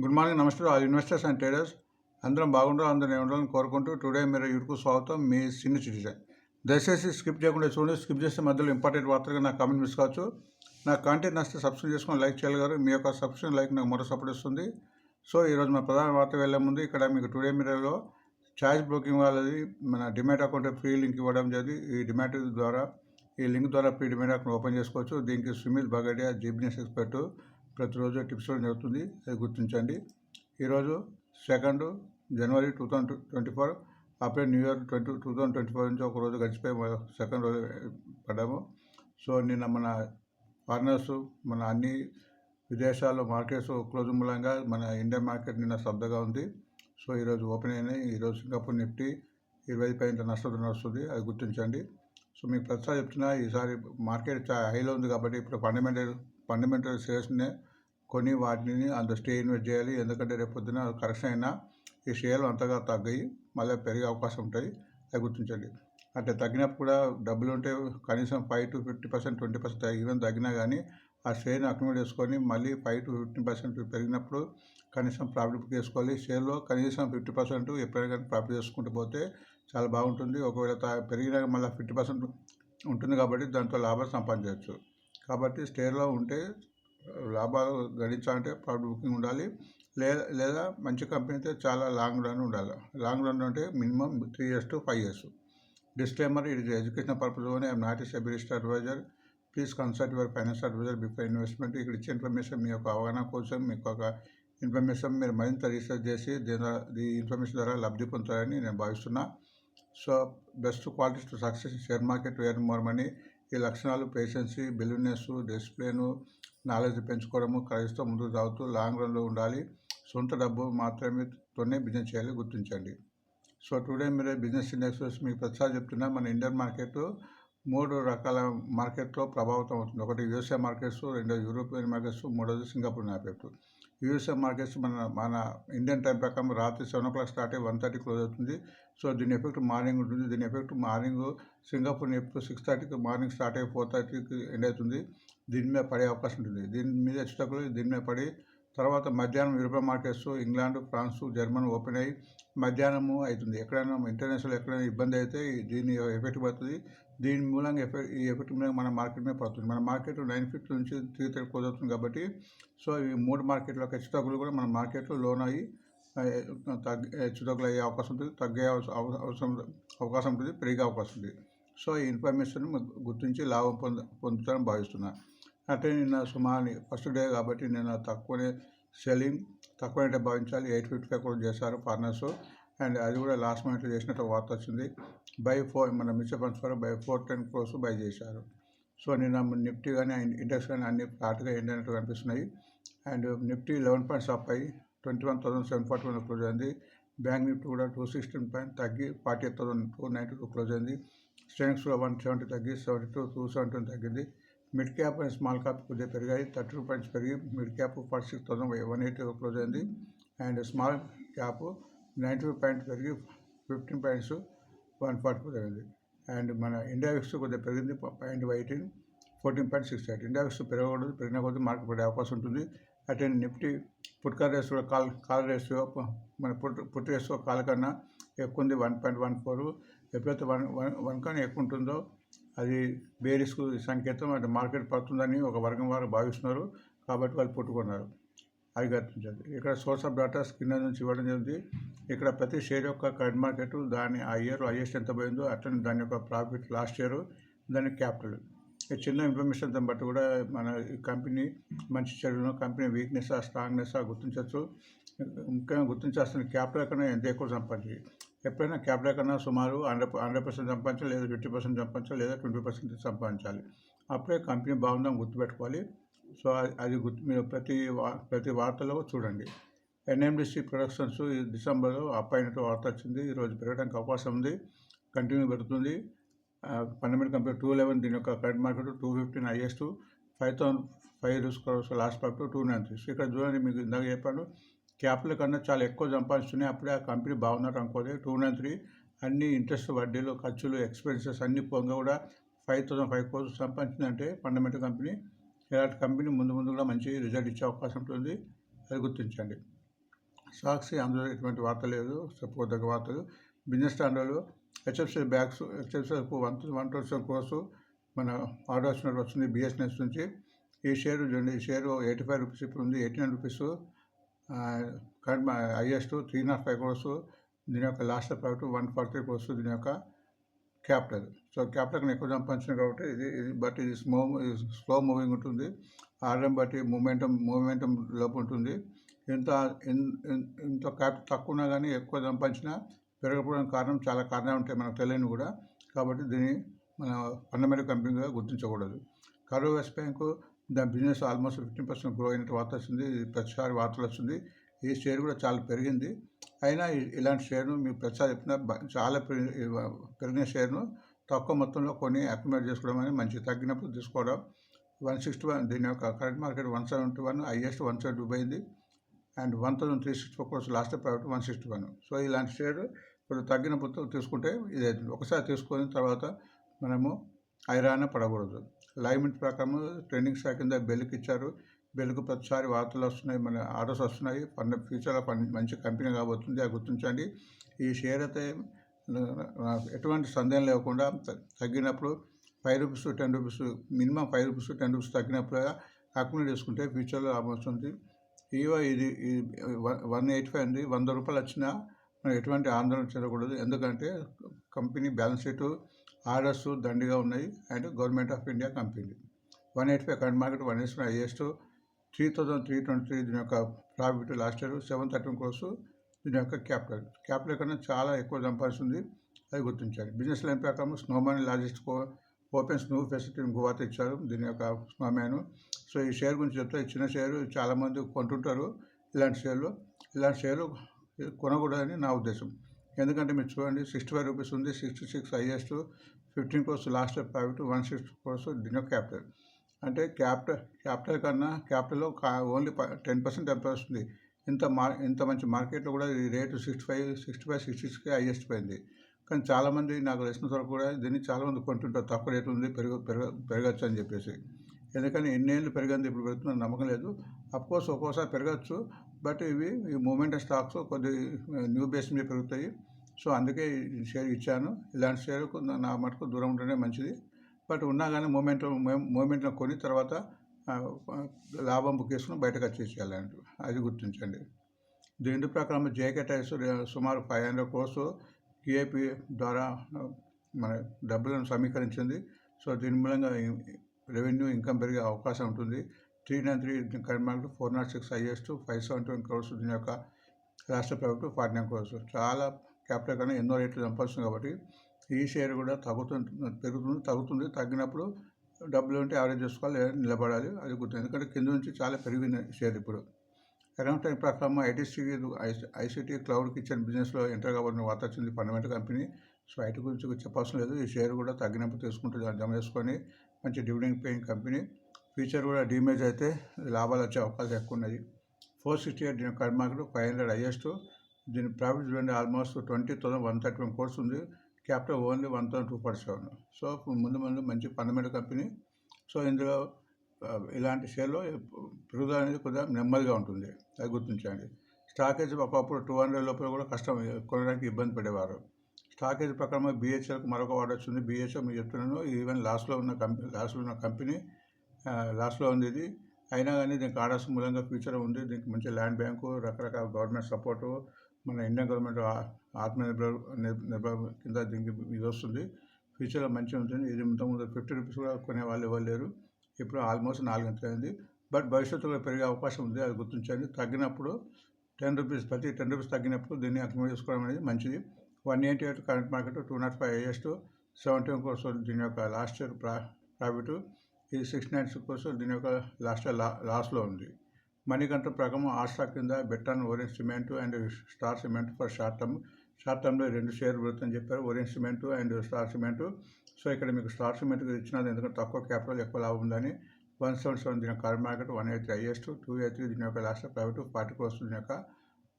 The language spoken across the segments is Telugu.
గుడ్ మార్నింగ్ నమస్తే ఆల్ ఇన్వెస్టర్స్ అండ్ ట్రేడర్స్. అందరం బాగుండాలి అందరం ఉండాలని కోరుకుంటూ టుడే మీరు యూట్యూబ్ స్వాగతం మీ సీనియర్ సిటిజన్. దయచేసి స్కిప్ చేయకుండా చూడండి స్కిప్ చేస్తే మధ్యలో ఇంపార్టెంట్ వార్తలుగా నాకు కామెంట్ మిస్ కావచ్చు. నా కాంటెంట్ నచ్చితే సబ్స్క్రైబ్ చేసుకొని లైక్ చేయగలరు మీ యొక్క సబ్స్క్రైబ్ లైక్ నాకు మరో సపోర్ట్ ఇస్తుంది సో ఈరోజు మా ప్రధాన వార్త వెళ్ళే ముందు ఇక్కడ మీకు టుడే మీరలో ఛార్జ్ బ్రోకింగ్ వాళ్ళది మన డిమాట్ అకౌంట్ ఫ్రీ లింక్ ఇవ్వడం జరిగింది. ఈ డిమాట్ ద్వారా ఈ లింక్ ద్వారా ఫ్రీ డిమాట్ అకౌంట్ ఓపెన్ చేసుకోవచ్చు. దీనికి Sumit Bagadia Zee Business expert ప్రతిరోజు టిప్స్ జరుగుతుంది. అది గుర్తించండి. ఈరోజు second January two thousand twenty four అప్పుడే new year twenty two thousand twenty four నుంచి ఒక రోజు గడిచిపోయి సెకండ్ రోజు పడ్డాము. సో నిన్న మన ఫారినర్స్ మన అన్ని విదేశాల్లో మార్కెట్స్ క్లోజ్ మూలంగా మన ఇండియన్ మార్కెట్ నిన్న శ్రద్ధగా ఉంది. సో ఈరోజు ఓపెన్ అయినాయి. ఈరోజు సింగపూర్ నిఫ్టీ ఇరవై పైన నష్టం నడుస్తుంది. అది గుర్తించండి. సో మీకు ప్రతిసారి చెప్తున్నా ఈసారి మార్కెట్ చాలా హైలో ఉంది కాబట్టి ఇప్పుడు ఫండమెంటల్ ఫండమెంటల్ షేర్స్నే కొని వాటిని అంత స్టే ఇన్వెస్ట్ చేయాలి. ఎందుకంటే రేపు పొద్దున కరెక్షన్ అయినా ఈ షేర్లు అంతగా తగ్గాయి. మళ్ళీ పెరిగే అవకాశం ఉంటాయి. అది గుర్తించండి. అంటే తగ్గినప్పుడు కూడా డబ్బులు ఉంటే కనీసం five to fifty percent twenty percent even తగ్గినా కానీ ఆ షేర్ని అక్యుమిలేట్ చేసుకొని మళ్ళీ ఫైవ్ టు ఫిఫ్టీన్ పర్సెంట్ పెరిగినప్పుడు కనీసం ప్రాఫిట్ బుక్ చేసుకోవాలి. షేర్లో కనీసం ఫిఫ్టీ పర్సెంట్ ఎప్పుడైనా కానీ ప్రాఫిట్ చేసుకుంటూ పోతే చాలా బాగుంటుంది. ఒకవేళ పెరిగినా మళ్ళీ ఫిఫ్టీ పర్సెంట్ ఉంటుంది కాబట్టి దాంతో లాభాలు సంపాదించవచ్చు. కాబట్టి స్టేర్లో ఉంటే లాభాలు గడించాలంటే ప్రాఫిట్ బుకింగ్ ఉండాలి. లేదా లేదా మంచి కంపెనీ అయితే చాలా లాంగ్ రన్ ఉండాలి. లాంగ్ రన్ అంటే minimum three years to five years. Disclaimer ఇది education purpose own I'm not a best advisor. Please consult your finance advisor before investment. ఇక్కడ ఇచ్చే ఇన్ఫర్మేషన్ మీ యొక్క అవగాహన కోసం మీకు ఒక ఇన్ఫర్మేషన్ మీరు మరింత రీసెర్చ్ చేసి దీని ద్వారా ఈ ఇన్ఫర్మేషన్ ద్వారా లబ్ధి పొందుతారని నేను భావిస్తున్నా. So best qualities to success share market where more money. ఈ లక్షణాలు పేషెన్సీ బిలినెస్ డిసిప్లిన్ నాలెడ్జ్ పెంచుకోవడము క్రైస్తో ముందుకు సాగుతూ లాంగ్ రన్లో ఉండాలి. సొంత డబ్బు మాత్రమే తోనే బిజినెస్ చేయాలి గుర్తించండి. సో టుడే మీరు బిజినెస్ ఇండెక్స్ మీకు ప్రతిసారి చెప్తున్నా మన ఇండియన్ మార్కెట్ మూడు రకాల మార్కెట్లో ప్రభావితం అవుతుంది. ఒకటి యూఎస్ఏ మార్కెట్స్ రెండో యూరోపియన్ మార్కెట్స్ మూడోది సింగపూర్ మార్కెట్. యూఎస్ఏ మార్కెట్స్ మన మన ఇండియన్ టైం ప్రకారం రాత్రి సెవెన్ ఓ క్లాక్ స్టార్ట్ అయ్యి వన్ థర్టీ క్లోజ్ అవుతుంది. సో దీని ఎఫెక్ట్ మార్నింగ్ ఉంటుంది. దీని ఎఫెక్ట్ మార్నింగ్ సింగపూర్ ఎప్పుడు సిక్స్ థర్టీకి మార్నింగ్ స్టార్ట్ అయ్యి ఫోర్ థర్టీకి ఎండ్ అవుతుంది. దీని మీద పడే అవకాశం ఉంటుంది. దీని మీద హెచ్చుతగ్గులు దీని మీద పడి తర్వాత మధ్యాహ్నం European markets England France Germany open అయ్యి మధ్యాహ్నము అవుతుంది. ఎక్కడైనా ఇంటర్నేషనల్ ఎక్కడైనా ఇబ్బంది అయితే దీని ఎఫెక్ట్ పడుతుంది. దీని మూలంగా ఎఫెక్ట్ ఈ ఎఫెక్ట్ మూలంగా మన మార్కెట్ మీద పడుతుంది. మన మార్కెట్ నైన్ ఫిఫ్టీ నుంచి త్రీ థర్టీ క్లోజ్ అవుతుంది కాబట్టి సో ఈ మూడు మార్కెట్లో హెచ్చుతగ్గులు కూడా మన మార్కెట్లో లోన్ అయ్యి తగ్గే హెచ్చుతగ్గులు అయ్యే అవకాశం ఉంటుంది. తగ్గే అవసరం అవకాశం ఉంటుంది. పెరిగే అవకాశం ఉంది సో ఈ ఇన్ఫర్మేషన్ గుర్తించి లాభం పొంద పొందుతారని భావిస్తున్నాను అంటే నిన్న సుమారు ఫస్ట్ డే కాబట్టి నేను తక్కువనే సెల్లింగ్ తక్కువనే భావించాలి. ఎయిట్ ఫిఫ్టీ ఫైవ్ కూడా చేశారు ఫార్నర్స్. అండ్ అది కూడా లాస్ట్ మినిట్లో చేసినట్టు వార్త వచ్చింది. బై ఫోర్ మన మ్యూచువల్ ఫండ్స్ కూడా buy four ten crores buy చేశారు. సో నిన్న నిఫ్టీ కానీ ఇండెక్స్ కానీ అన్ని ఫ్లాట్గా ఎండినట్టు కనిపిస్తున్నాయి. And Nifty eleven points up అయ్యి twenty one thousand seven forty one close అయింది. బ్యాంక్ నిఫ్టీ కూడా టూ సిక్స్టీన్ పాయింట్ తగ్గి forty eight thousand two ninety two close అయింది. స్టెనిక్స్ కూడా వన్ సెవెంటీ తగ్గి సెవెంటీ టూ టూ సెవెంటీ తగ్గింది. Mid cap and small cap కొద్దిగా పెరిగాయి. థర్టీ టూ పాయింట్స్ పెరిగి mid cap forty six thousand one eighty close అయింది. And small cap ninety two points పెరిగి fifteen points one forty four అయింది అండ్ మన ఇండియా విక్స్ కొద్దిగా పెరిగింది. Point eighteen fourteen point six eight. India VIX పెరగకూడదు పెరిగిన కొద్ది మార్కెట్ పడే అవకాశం ఉంటుంది. అటువంటి Nifty put call ratio call call ratio మన పుట్ పుట్ రేసు కాల్ కన్నా ఎక్కువ ఉంది వన్ పాయింట్ వన్ ఫోర్. ఎప్పుడైతే వన్ వన్ వన్ కన్నా ఎక్కువ ఉంటుందో అది బేరిస్కు సంకేతం అంటే మార్కెట్ పడుతుందని ఒక వర్గం వారు భావిస్తున్నారు. కాబట్టి వాళ్ళు పుట్టుకున్నారు. అది గర్తించాలి. ఇక్కడ సోర్స్ ఆఫ్ డాటా కింద నుంచి ఇవ్వడం జరిగింది. ఇక్కడ ప్రతి షేర్ యొక్క కరెంట్ మార్కెట్ దాని ఆ ఇయర్ హైయెస్ట్ ఎంత పోయిందో అట్లనే దాని యొక్క ప్రాఫిట్ లాస్ట్ ఇయర్ దాని క్యాపిటల్. చిన్న ఇన్ఫర్మేషన్ బట్టి కూడా మన కంపెనీ మంచి చెడును కంపెనీ వీక్నెస్ స్ట్రాంగ్నెస్ ఆ గుర్తించవచ్చు. ముఖ్యంగా గుర్తించాల్సిన క్యాపిటల్ కన్నా ఎంత ఎక్కువ సంపాదించి. ఎప్పుడైనా క్యాపిటల్ కన్నా సుమారు హండ్రెడ్ హండ్రెడ్ పర్సెంట్ సంపాదించాలి లేదా ఫిఫ్టీ పర్సెంట్ సంపాదించాలి లేదా ట్వంటీ పర్సెంట్ సంపాదించాలి. అప్పుడే కంపెనీ బాగుందని గుర్తుపెట్టుకోవాలి. సో అది- గుర్తు మీరు ప్రతి వా- ప్రతి వార్తలో చూడండి. ఎన్ఎండిసి ప్రొడక్షన్స్ ఈ డిసెంబర్లో అప్ అయినట్టు వార్త వచ్చింది. ఈరోజు పెరగడానికి అవకాశం ఉంది. కంటిన్యూ పెడుతుంది పన్నెండు కంపెనీ టూ లెవెన్ దీని యొక్క current market two fifteen highest five thousand five రూస్ crores last profit two nine three ఇక్కడ చూడండి మీకు ఇందాక చెప్పాను క్యాపిటల్ కన్నా చాలా ఎక్కువ సంపాదిస్తున్నాయి. అప్పుడే ఆ కంపెనీ బాగున్నట్టు అనుకోలేదు టూ నైన్ త్రీ అన్ని ఇంట్రెస్ట్ వడ్డీలు ఖర్చులు ఎక్స్పెన్సెస్ అన్ని పోగా కూడా ఫైవ్ థౌసండ్ ఫైవ్ క్రోర్స్ సంపాదించిందంటే ఫండమెంటల్ కంపెనీ ఇలాంటి కంపెనీ ముందు ముందు కూడా మంచి రిజల్ట్ ఇచ్చే అవకాశం ఉంటుంది. అది గుర్తించండి. సాక్షి అందులో ఎటువంటి వార్త లేదు. చెప్పుకోదగ్గ వార్తలు business స్టాండర్డ్లో HFCL bags HFCL one one thousand crores మన ఆర్డర్ వచ్చినట్టు వస్తుంది బిఎస్ఎన్ఎస్ నుంచి. ఈ షేర్ చూడండి ఈ షేర్ ఎయిటీ ఫైవ్ రూపీస్ ఇప్పుడు ఉంది eighty nine rupees current highest three naught five crores దీని యొక్క last private one forty three crores దీని యొక్క క్యాపిటల్. సో క్యాపిటల్ నేను ఎక్కువ సంపాదించింది కాబట్టి ఇది ఇది బట్ ఇది స్లో స్లో మూవింగ్ ఉంటుంది. ఆర్ఎం బట్టి మూమెంటం మూమెంటం లోపు ఉంటుంది. ఎంత ఇంత క్యాపిటల్ తక్కువ ఉన్నా కానీ ఎక్కువ సంపాదించినా పెరగకపోవడానికి కారణం చాలా కారణాలు ఉంటాయి మనకు తెలియని కూడా. కాబట్టి దీన్ని మన ఫండమెంటల్ కంపెనీగా గుర్తించకూడదు. కరూర్ వెస్ట్ బ్యాంకు దాని business almost fifteen percent grow అయినట్టు వార్త వస్తుంది. ప్రతిసారి వార్తలు వస్తుంది. ఈ షేర్ కూడా చాలా పెరిగింది. అయినా ఇలాంటి షేర్ను మీకు ప్రతిసారి చెప్పిన చాలా పెరిగిన షేర్ను తక్కువ మొత్తంలో కొని అక్యుమేట్ చేసుకోవడం అనేది మంచి తగ్గినప్పుడు తీసుకోవడం. వన్ సిక్స్టీ వన్ దీని యొక్క current market one seventy one highest one seventy two పోయింది. And one thousand three sixty four crores last private one sixty one. So ఇలాంటి షేర్ తగ్గిన తగ్గినప్పుడు తీసుకుంటే ఇది అవుతుంది. ఒకసారి తీసుకున్న తర్వాత మనము ఐరాన పడకూడదు. లైవ్మెంట్ ప్రకారం ట్రైనింగ్ శాఖ కింద బెల్కి ఇచ్చారు. బెల్కు ప్రతిసారి వార్తలు వస్తున్నాయి మన ఆర్డర్స్ వస్తున్నాయి. ఫండ్ ఫ్యూచర్లో పని మంచి కంపెనీ కాబోతుంది అది గుర్తించండి. ఈ షేర్ అయితే ఎటువంటి సందేహం లేకుండా తగ్గినప్పుడు five rupees ten rupees minimum five rupees ten rupees తగ్గినప్పుడు అక్యుమిలేట్ చేసుకుంటే ఫ్యూచర్లో లాభం వస్తుంది. ఇవో ఇది వన్ ఎయిటీ ఫైవ్ ఉంది వంద రూపాయలు వచ్చినా మనం ఎటువంటి ఆందోళన చెందకూడదు. ఎందుకంటే కంపెనీ బ్యాలెన్స్ షీట్ ఆర్డర్స్ దండిగా ఉన్నాయి. And government of India company. One eighty five current market one eighty highest. Three thousand three twenty three దీని యొక్క profit last year seven thirteen crores దీని యొక్క క్యాపిటల్. క్యాపిటల్ కన్నా చాలా ఎక్కువ సంపాదిస్తుంది అది గుర్తించాలి. బిజినెస్ లైన్ ప్రకారం స్నోమ్యాన్ లార్జెస్ట్ ఓపెన్ స్నో ఫెసిలిటీని గువాత ఇచ్చారు దీని యొక్క స్నోమ్యాన్ సో ఈ షేర్ గురించి చెప్తే చిన్న షేర్ చాలామంది కొంటుంటారు ఇలాంటి షేర్లు. ఇలాంటి షేర్లు కొనకూడదని నా ఉద్దేశం. ఎందుకంటే మీరు చూడండి సిక్స్టీ ఫైవ్ రూపీస్ ఉంది sixty six highest fifteen crores last private one sixty crores దీని యొక్క క్యాపిటల్ అంటే క్యాపిటల్ క్యాపిటల్ కన్నా క్యాపిటల్లో ఓన్లీ టెన్ పర్సెంట్ ఎంత వస్తుంది ఇంత మార్ ఇంత మంచి మార్కెట్లో కూడా ఈ rate sixty five sixty five sixty సిక్స్కి హైయెస్ట్ పోయింది. కానీ చాలామంది నాకు తెలిసిన వరకు కూడా దీన్ని చాలామంది కొంటుంటారు. తక్కువ రేటు ఉంది పెరుగు పెరగ పెరగచ్చు అని చెప్పేసి. ఎందుకని ఎన్నేళ్ళు పెరిగింది ఇప్పుడు పెరుగుతున్న నమ్మకం లేదు. అఫ్కోర్స్ ఒక్కోసారి పెరగచ్చు బట్ ఇవి ఈ మూమెంట్ స్టాక్స్ కొద్ది న్యూ బేస్ మీద పెరుగుతాయి. సో అందుకే షేర్ ఇచ్చాను. ఇలాంటి షేర్ నా మటుకు దూరం ఉంటేనే మంచిది. బట్ ఉన్నా కానీ మూమెంట్ మూమెంట్లో కొని తర్వాత లాభం బుక్ చేసుకుని బయటకు వచ్చేసేయాలంట అది గుర్తించండి. దీని ప్రకారం జేకే టైర్స్ సుమారు ఫైవ్ హండ్రెడ్ కోర్సు కిఏపి ద్వారా మన డబ్బులను సమీకరించింది. సో దీని మూలంగా రెవెన్యూ ఇన్కమ్ పెరిగే అవకాశం ఉంటుంది. Three nine three కర్మాలకు four naught six highest five seventy one crores దీని యొక్క రాష్ట్ర ప్రభుత్వం ఫార్టీ నైన్ క్రోర్స్. చాలా క్యాపిటల్ కన్నా ఎన్నో రేట్లు సంపాదిస్తుంది కాబట్టి ఈ షేర్ కూడా తగ్గుతుంది పెరుగుతుంది తగ్గుతుంది. తగ్గినప్పుడు డబ్బులు ఉంటే యావరేజ్ చేసుకోవాలి లేదా నిలబడాలి అది గుర్తు. ఎందుకంటే కింద నుంచి చాలా పెరిగిన షేర్ ఇప్పుడు. కరెంట్ టైం ప్రకారం ఐటీసీ ఐసీటీ క్లౌడ్ కిచెన్ బిజినెస్లో ఎంటర్ కాబడిన వార్త వచ్చింది ఫండమెంటల్ కంపెనీ. సో ఐటీ గురించి చెప్పాల్సిన లేదు. ఈ షేర్ కూడా తగ్గినప్పుడు తీసుకుంటే జమ చేసుకొని మంచి డివిడెండ్ పేయింగ్ కంపెనీ. ఫ్యూచర్ కూడా డీమేజ్ అయితే లాభాలు వచ్చే అవకాశం ఎక్కువ ఉన్నది. ఫోర్ సిక్స్టీ ఎయిట్ దీని current market five hundred highest దీని ప్రాఫిట్ చూడండి almost twenty thousand one thirty one crores ఉంది. Capital only one thousand two forty seven so ముందు ముందు మంచి ఫండమెంటల్ కంపెనీ సో ఇందులో ఇలాంటి షేర్లో పెరుగుదల అనేది కొద్దిగా నెమ్మదిగా ఉంటుంది. అది గుర్తించండి స్టాకేజ్ ఒకప్పుడు టూ హండ్రెడ్ లోపల కూడా కష్టం కొనడానికి ఇబ్బంది పడేవారు. స్టాకేజ్ ప్రకారం బీహెచ్ఎల్కి మరొక వార్డు వచ్చింది. బిహెచ్ఎల్ మీకు చెప్తున్నాను ఈవెన్ లాస్ట్లో ఉన్న కంపెనీ లాస్ట్లో ఉన్న కంపెనీ లాస్ట్లో ఉంది ఇది అయినా కానీ దీనికి ఆర్డర్స్ మూలంగా ఫ్యూచర్ ఉంది. దీనికి మంచి ల్యాండ్ బ్యాంకు రకరకాల గవర్నమెంట్ సపోర్టు మన ఇండియన్ గవర్నమెంట్ ఆ- ఆత్మనిర్భర్ నిర్భర్ కింద దీనికి ఇది వస్తుంది. ఫ్యూచర్లో మంచిగా ఉంటుంది. ఇది ఇంతకుముందు ఫిఫ్టీ రూపీస్ కూడా కొనే వాళ్ళు ఇవ్వలేరు ఇప్పుడు ఆల్మోస్ట్ నాలుగు అయింది. బట్ భవిష్యత్తులో పెరిగే అవకాశం ఉంది. అది గుర్తించండి. తగ్గినప్పుడు టెన్ రూపీస్ ప్రతి టెన్ రూపీస్ తగ్గినప్పుడు దీన్ని అక్యుమేట్ చేసుకోవడం అనేది మంచిది. One eighty eight current market two naught five highest seventeen crores దీని యొక్క లాస్ట్ ఇయర్ ప్రా ప్రాఫిట్. ఇది సిక్స్ నైన్ సిక్స్ దీని యొక్క లాస్ట్ లా లాస్లో ఉంది. మణికంఠ ప్రకారం ఆస్ట్రా కింద బెట్టాన్ orange cement and star cement for short term. Short టర్మ్లో రెండు షేర్ పెడుతుందని చెప్పారు. Orange cement and star cement. So ఇక్కడ మీకు స్టార్ సిమెంట్ ఇచ్చినది ఎందుకంటే తక్కువ క్యాపిటల్ ఎక్కువ లాభం ఉందని. వన్ సెవెన్ సెవెన్ దీని car market one eight highest two eight three దీని యొక్క లాస్ట్ ప్రైవేట్ ఫార్టీ క్రోర్స్ దీని యొక్క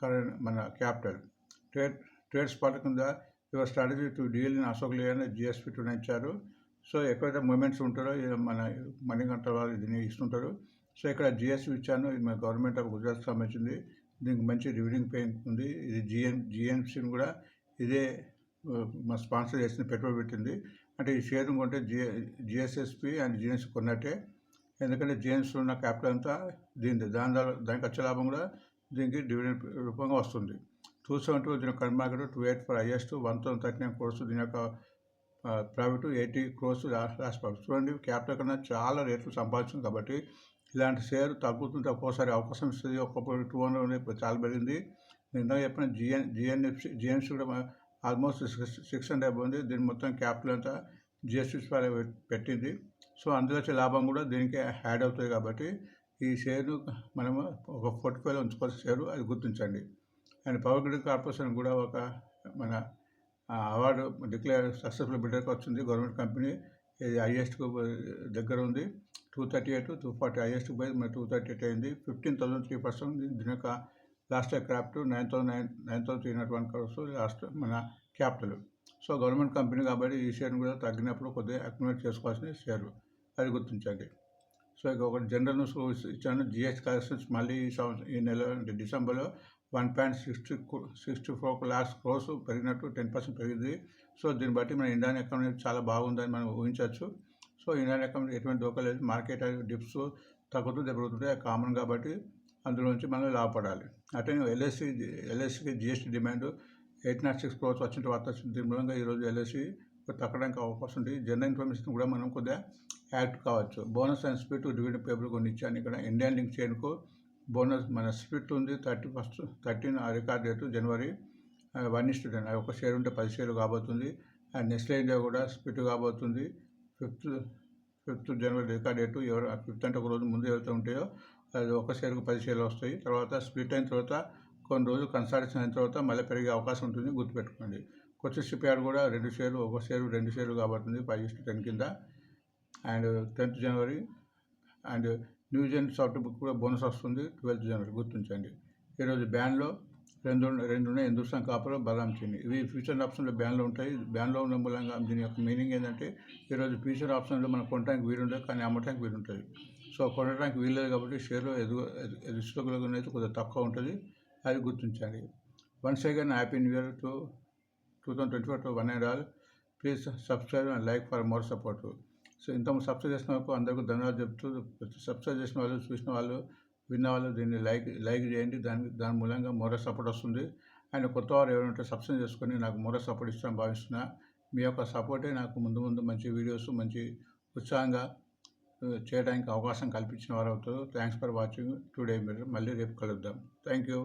కరెంట్ మన క్యాపిటల్. ట్రేడ్ ట్రేడ్ స్పాట్ కింద your strategy to deal in Ashok layer GSP two ఇచ్చారు. సో ఎక్కడైతే మూమెంట్స్ ఉంటారో ఇది మన మణికంఠ వాళ్ళు దీన్ని ఇస్తుంటారు. సో ఇక్కడ జిఎస్టీ ఇచ్చాను ఇది మన గవర్నమెంట్ ఆఫ్ గుజరాత్ సంబంధించింది. దీనికి మంచి డివిడింగ్ పెయిన్ ఉంది. ఇది జిఎన్ జిఎంసీని కూడా ఇదే మా స్పాన్సర్ చేసిన పెట్టుబడి పెట్టింది. అంటే ఈ షేర్ కొంటే జి జిఎస్ఎస్పి అండ్ జిఎన్సీ కొన్నట్టే. ఎందుకంటే జిఎన్సీలో ఉన్న క్యాపిటల్ అంతా దీని దాని ద్వారా దానికి వచ్చే లాభం కూడా దీనికి డివిడెండ్ రూపంగా వస్తుంది. టూ సెవెంటీ టూ దీని current market two eight four highest one thousand thirty nine crores దీని యొక్క ప్రైవేటు ఎయిటీ క్రోర్స్ లాస్ట్ చూడండి క్యాపిటల్ కన్నా చాలా రేట్లు సంపాదించింది కాబట్టి ఇలాంటి షేర్ తగ్గుతుంటే ఒక్కోసారి అవకాశం ఇస్తుంది. ఒక్కొక్కటి టూ హండ్రెడ్ ఇప్పుడు చాలా పెరిగింది. నేను చెప్పిన జిఎన్ జిఎన్ఎఫ్సి జిఎన్సి కూడా ఆల్మోస్ట్ సిక్స్ సిక్స్ హండ్రెడ్ ఉంది. దీని మొత్తం క్యాపిటల్ అంతా జిఎస్టీ పెట్టింది. సో అందులో వచ్చే లాభం కూడా దీనికి యాడ్ అవుతుంది కాబట్టి ఈ షేర్ను మనము ఒక పోర్ట్ఫోలియో ఉంచుకోవాల్సిన షేరు అది గుర్తించండి. అండ్ పవర్ గ్రిడ్ కార్పొరేషన్ కూడా ఒక మన అవార్డు డిక్లేర్ సక్సెస్ఫుల్ బిడ్డర్కి వచ్చింది. గవర్నమెంట్ కంపెనీ ఇది హైయెస్ట్కు దగ్గర ఉంది. Two thirty eight two forty highest పోయి మరి టూ థర్టీ ఎయిట్ అయింది. ఫిఫ్టీన్ థౌసండ్ త్రీ పర్సెంట్ దీని యొక్క last craft nine thousand nine nine thousand three hundred one crores last మన క్యాపిటల్. సో గవర్నమెంట్ కంపెనీ కాబట్టి ఈ షేర్ని కూడా తగ్గినప్పుడు కొద్దిగా అక్యుమిలేట్ చేసుకోవాల్సిన షేర్లు అది గుర్తించండి. సో ఇక ఒక జనరల్ న్యూస్ ఇచ్చాను. జిఎస్ కలెక్షన్స్ మళ్ళీ ఈ సంవత్సరం ఈ నెల అంటే డిసెంబర్లో one point sixty sixty four lakhs crores పెరిగినట్టు టెన్ పర్సెంట్ పెరిగింది. సో దీన్ని బట్టి మన ఇండియన్ ఎకానమీ చాలా బాగుందని మనం ఊహించవచ్చు. సో ఇండియన్ ఎకానమీ ఎటువంటి దోకా లేదు. మార్కెట్ డిప్స్ తగ్గుతూ దెబ్బతుంటాయి కామన్ కాబట్టి అందులోంచి మనం లాభపడాలి. అటే LIC ఎల్ఐసికి GST demand eight naught six crores వచ్చిన తర్వాత దీని మూలంగా ఈరోజు ఎల్ఐసి తగ్గడానికి అవకాశం ఉంది. జనరల్ ఇన్ఫర్మేషన్ కూడా మనం కొద్దిగా యాక్ట్ కావచ్చు. Bonus and speed dividend paper కొన్ని ఇచ్చాను ఇక్కడ ఇండియన్ లింక్ చేయడానికి బోనస్ మన స్పిట్ ఉంది. Thirty first thirteen record date January one is ten ఒక షేర్ ఉంటే పది షేర్లు కాబోతుంది. అండ్ నెస్లే ఇండియా కూడా స్పిట్ కాబోతుంది. Fifth fifth January record date ఎవరు ఫిఫ్త్ అంటే ఒక రోజు ముందు ఎవరైతే ఉంటాయో అది ఒక షేర్కు పది షేర్లు వస్తాయి. తర్వాత స్ప్లిట్ అయిన తర్వాత కొన్ని రోజులు కన్సల్టేషన్ అయిన తర్వాత మళ్ళీ పెరిగే అవకాశం ఉంటుంది. గుర్తుపెట్టుకోండి. కొత్త షిప్ యార్డ్ కూడా రెండు షేర్లు ఒక షేరు రెండు షేర్లు కాబోతుంది. ఫైవ్ ఇస్ టెన్ కింద. And tenth January and Newgen soft book కూడా బోనస్ వస్తుంది ట్వెల్త్ జనవరి గుర్తుంచండి. ఈరోజు బ్యాన్లో రెండు రెండు ఉన్నాయి హిందుస్థాన్ కాపర్ బదాం చిన్ని. ఇవి ఫ్యూచర్ ఆప్షన్లో బ్యాన్లో ఉంటాయి. బ్యాన్లో ఉన్న మూలంగా దీని యొక్క మీనింగ్ ఏంటంటే ఈరోజు ఫ్యూచర్ ఆప్షన్లో మనం కొనడానికి వీలుండదు కానీ అమ్మటానికి వీలు ఉంటుంది సో కొనడానికి వీల్లేదు కాబట్టి షేర్లో ఎదుగు రిస్కులు అయితే కొద్దిగా తక్కువ ఉంటుంది. అది గుర్తించండి. Once again happy new year to two thousand twenty four to one and all. Please subscribe and like for more support. So ఇంతకు సబ్స్క్రైబ్ చేసిన వాళ్ళకు అందరికీ ధన్యవాదాలు చెప్తూ సబ్స్క్రైబ్ చేసిన వాళ్ళు చూసిన వాళ్ళు విన్న వాళ్ళు దీన్ని లైక్ లైక్ చేయండి. దాని దాని మూలంగా మోరల్ సపోర్ట్ వస్తుంది. అండ్ కొత్త వారు ఎవరంటే సబ్స్క్రైబ్ చేసుకొని నాకు మోరల్ సపోర్ట్ ఇస్తాను భావిస్తున్నా. మీ యొక్క సపోర్టే నాకు ముందు ముందు మంచి వీడియోస్ మంచి ఉత్సాహంగా చేయడానికి అవకాశం కల్పించిన వారు అవుతారు. థ్యాంక్స్ ఫర్ వాచింగ్ టుడే మీరు మళ్ళీ రేపు కలుద్దాం. Thank you